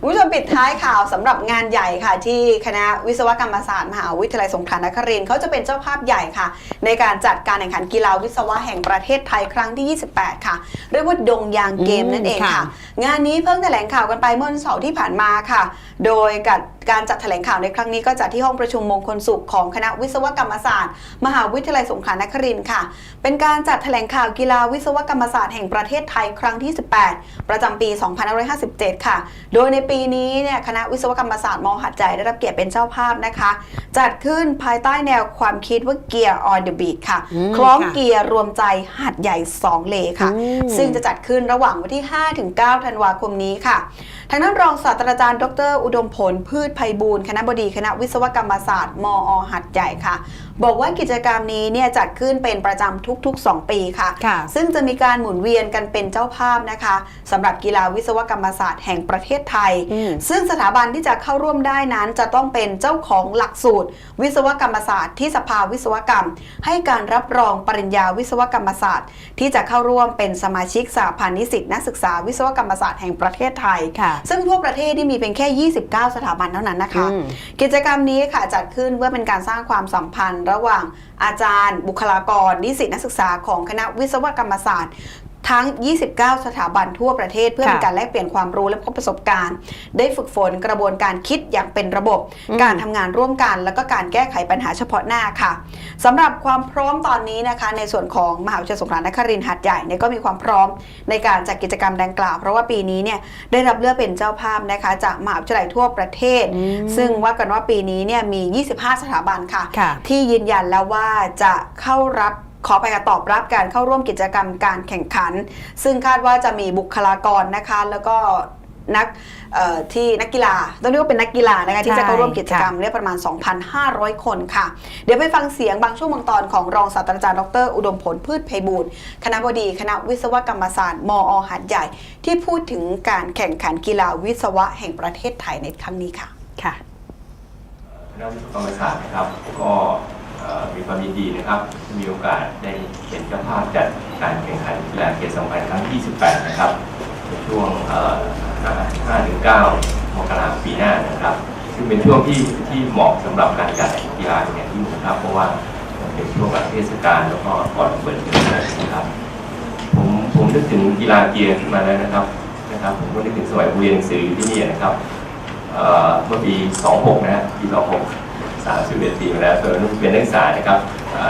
คุณผู้ชมปิดท้ายข่าวสำหรับงานใหญ่ค่ะ ที่คณะวิศวกรรมศาสตร์มหาวิทยาลัยสงขลานครินทร์เขาจะเป็นเจ้าภาพใหญ่ค่ะ ในการจัดการแข่งขันกีฬาวิศวะแห่งประเทศไทยครั้งที่ 28 ค่ะ เรียกว่าดงยางเกมนั่นเองค่ะคะงานนี้เพิ่งแถลงข่าวกันไปเมื่อวันเสาร์ที่ผ่านมาค่ะ โดยกับการจัดแถลงข่าวในครั้งนี้ก็จัดที่ห้องประชุมมงคลสุขของคณะวิศวกรรมศาสตร์ มหาวิทยาลัยสงขลานครินทร์ค่ะ เป็นการจัดแถลงข่าวกีฬาวิศวกรรมศาสตร์แห่งประเทศไทยครั้งที่ 18 ประจำปี 2557 ค่ะ โดยในปีนี้เนี่ยคณะวิศวกรรมศาสตร์มหัดใหญ่ได้รับเกียรติเป็นเจ้าภาพนะคะ จัดขึ้นภายใต้แนวความคิดว่าเกียร์ on the beat ค่ะอืมคล้องค่ะเกียร์รวมใจหัดใหญ่ 2 เลค่ะอืมซึ่งจะจัดขึ้นระหว่างวันที่ 5-9 ธันวาคมนี้ค่ะ ทางด้านรองศาสตราจารย์ดร อุดมผลพืชไพบูลย์คณะบดีคณะวิศวกรรมศาสตร์มอหัดใหญ่ค่ะ บอกว่ากิจกรรมนี้เนี่ยจัดขึ้นเป็นประจำทุกๆ 2 ปีค่ะค่ะ ซึ่งจะมีการหมุนเวียนกันเป็นเจ้าภาพนะคะสำหรับกีฬาวิศวกรรมศาสตร์แห่งประเทศไทยอืมซึ่งสถาบันที่จะเข้าร่วมได้นั้นจะต้องเป็นเจ้าของหลักสูตร วิศวกรรมศาสตร์ที่สภาวิศวกรรม ให้การรับรองปริญญาวิศวกรรมศาสตร์ ที่จะเข้าร่วมเป็นสมาชิกสหพันธ์นิสิตนักศึกษาวิศวกรรมศาสตร์แห่งประเทศไทยค่ะซึ่งทั่วประเทศนี่มีเป็นแค่ 29 สถาบันเท่านั้นนะคะอืมกิจกรรมนี้ค่ะจัดขึ้นเพื่อเป็นการสร้างความสัมพันธ์ระหว่างอาจารย์บุคลากร นิสิตนักศึกษาของคณะวิศวกรรมศาสตร์ ทั้ง 29 สถาบันทั่วประเทศ เพื่อค่ะเป็นการแลกเปลี่ยนความรู้และพบประสบการณ์ ได้ฝึกฝนกระบวนการคิดอย่างเป็นระบบอืมการทำงานร่วมกัน แล้วก็การแก้ไขปัญหาเฉพาะหน้าค่ะสำหรับความพร้อมตอนนี้นะคะในส่วนของมหาวิทยาลัยสงขลานครินทร์หัดใหญ่เนี่ยก็มีความพร้อมในการจัดกิจกรรมดังกล่าว เพราะว่าปีนี้เนี่ยได้รับเลือกเป็นเจ้าภาพนะคะจากมหาวิทยาลัยทั่วประเทศอืมซึ่งว่ากันว่าปีนี้เนี่ยมี 25 สถาบันค่ะค่ะที่ยืนยันแล้วว่าจะเข้ารับ ขอไปตอบรับการเข้าร่วมกิจกรรมการแข่งขัน ซึ่งคาดว่าจะมีบุคลากรนะคะแล้วก็นักเอ่อที่นักกีฬาต้องเรียกว่าเป็นนักกีฬานะคะที่จะเข้าร่วมกิจกรรมเนี่ยประมาณ 2,500 คนค่ะ เดี๋ยวไปฟังเสียงบางช่วงบางตอนของรองศาสตราจารย์ดร อุดมผลพืชไพบูลย์คณะบดีคณะวิศวกรรมศาสตร์มอหัดใหญ่ ที่พูดถึงการแข่งขันกีฬาวิศวะแห่งประเทศไทยในครั้งนี้ค่ะค่ะคณะวิศวกรรมศาสตร์นะครับก็ินดีนะครับ มีโอกาสได้เป็นเจ้าภาพจัดการแข่งขันกีฬาเกียรติสมัยครั้งที่28 นะครับในช่วง5-9มกราคมปีหน้านะครับ ซึ่งเป็นช่วงที่ที่เหมาะสำหรับการจัดกีฬาอย่างยิ่งนะครับ เพราะว่าเป็นช่วงเทศกาลแล้วก็ก่อนเปิดเทอมนะครับ ผมผมนึกถึงกีฬาเกียร์ขึ้นมาแล้วนะครับนะครับ ผมก็นึกถึงสมัยเรียนหนังสืออที่นี่นะครับเอ่อเมื่อปี 26 นะฮะปี 26 31ปีมาแล้วตอนนั้นเป็นนักศึกษานะครับ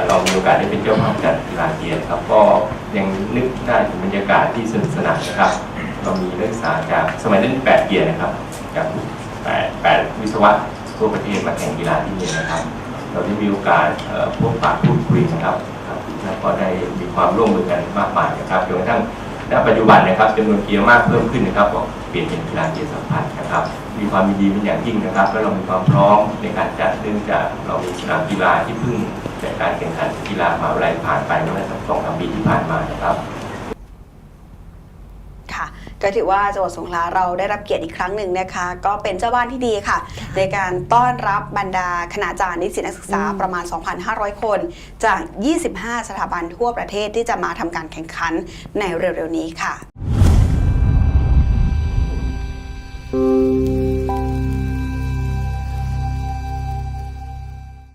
เรามีโอกาสได้เป็นเจ้าภาพจัดกีฬาเกียร์ครับก็ยังนึกได้ถึงบรรยากาศที่สนุกสนานนะครับ เรามีนักศึกษาจากสมัยนั้น8เกียร์นะครับจาก8 8วิศวะทั่วประเทศมาแข่งกีฬาที่นี่นะครับ เราได้มีโอกาสพบปะพูดคุยนะครับครับแล้วก็ได้มีความร่วมมือกันมากมายนะครับจนกระทั่ง ณปัจจุบันนะครับจำนวนเกียร์มากเพิ่มขึ้นนะครับก็เปลี่ยนเป็นกีฬาเกียร์สัมพันธ์นะครับ มีความยินดีเป็นอย่างยิ่งนะครับและเรามีความพร้อมในการจัดเนื่องจากเรามีสนามกีฬาที่เพิ่งจากการแข่งขันกีฬามหาวิทยาลัยผ่านไปเมื่อสักสองสามปีที่ผ่านมานะครับ ก็ถือว่าจังหวัดสงขลาเราได้รับเกียรติอีกครั้งหนึ่งนะคะ ก็เป็นเจ้าบ้านที่ดีค่ะ ในการต้อนรับบรรดาคณาจารย์นิสิตนักศึกษาอืมประมาณ 2,500 คน จาก 25 สถาบันทั่วประเทศที่จะมาทำการแข่งขันในเร็วๆนี้ค่ะ